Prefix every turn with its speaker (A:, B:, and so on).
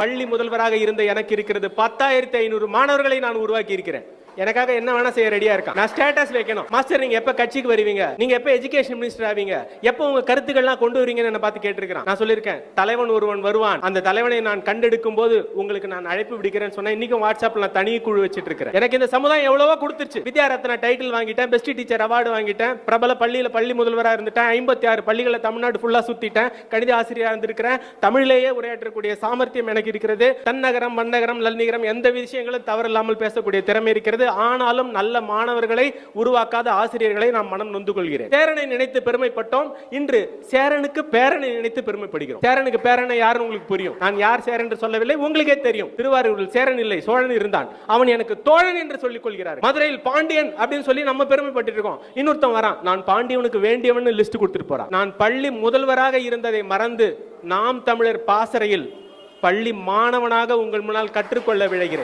A: பள்ளி முதல்வராக இருந்த எனக்கு இருக்கிறது பத்தாயிரத்தி ஐநூறு மாணவர்களை நான் உருவாக்கி இருக்கிறேன் எனக்காக என்ன வேணா செய்ய ரெடியா இருக்கான். நான் ஸ்டேட்டஸ் வைக்கணும். மாஸ்டர் நீங்க எப்ப கட்சிக்கு வருவீங்க? நீங்க எப்ப எஜுகேஷன் மினிஸ்டர் ஆவீங்க? எப்ப உங்க கருத்துக்கள்லாம் கொண்டு வருவீங்கன்னு என்ன பார்த்து கேட்டிருக்கிறான். நான் சொல்லியிருக்கேன் தலைவன் ஒருவன் வருவான். அந்த தலைவனை நான் கண்டெடுக்கும் போது உங்களுக்கு நான் அழைப்பு விடுக்கிறேன்னு சொன்னா இன்னைக்கும் வாட்ஸ்அப்ல நான் தனி குழு வச்சிட்டு இருக்கிறேன் எனக்கு இந்த சமுதாயம் எவ்வளவோ கொடுத்துருச்சு. வித்யாரத்னா டைட்டில் வாங்கிட்டேன் பெஸ்ட் டீச்சர் அவார்டு வாங்கிட்டேன். பிரபல பள்ளியில பள்ளி முதல்வராக இருந்துட்டேன். ஐம்பத்தி ஆறு பள்ளிகளை தமிழ்நாடு ஃபுல்லா சுத்திட்டேன். கணித ஆசிரியராக இருந்திருக்கிறேன். தமிழிலேயே உரையாற்றக்கூடிய சாமர்த்தியம் எனக்கு இருக்கிறது. தன்னகரம் மன்னகரம் லல்நிகரம் எந்த விஷயங்களும் தவறில்லாமல் பேசக்கூடிய திறமை இருக்கிறது. ஆனாலும் நல்ல மாணவர்களை உருவாக்காத ஆசிரியர்களை நாம் மனம் நொந்து கொள்கிறேன். சேரனை நினைத்து பெருமைப்பட்டோம். இன்று சேரனுக்கு பேரனை நினைத்து பெருமைப்படுகிறோம். சேரனுக்கு பேரனை யாருன்னு உங்களுக்கு புரியும். நான் யார் சேரன் என்று சொல்லவில்லை உங்களுக்கே தெரியும். திருவாரூரில் சேரன் இல்லை சோழன் இருந்தான். அவன் எனக்கு தோழன் என்று சொல்லிக் கொள்கிறார் மதுரையில் பாண்டியன் அப்படின்னு சொல்லி நம்ம பெருமைப்பட்டு இருக்கோம். இன்னொருத்தன் வரான். நான் பாண்டியவனுக்கு வேண்டியவன் லிஸ்ட் கொடுத்துட்டு போறான். நான் பள்ளி முதல்வராக இருந்ததை மறந்து நாம் தமிழர் பாசறையில் பள்ளி மாணவனாக உங்கள் முன்னால் கற்றுக்கொள்ள விளைகிறேன்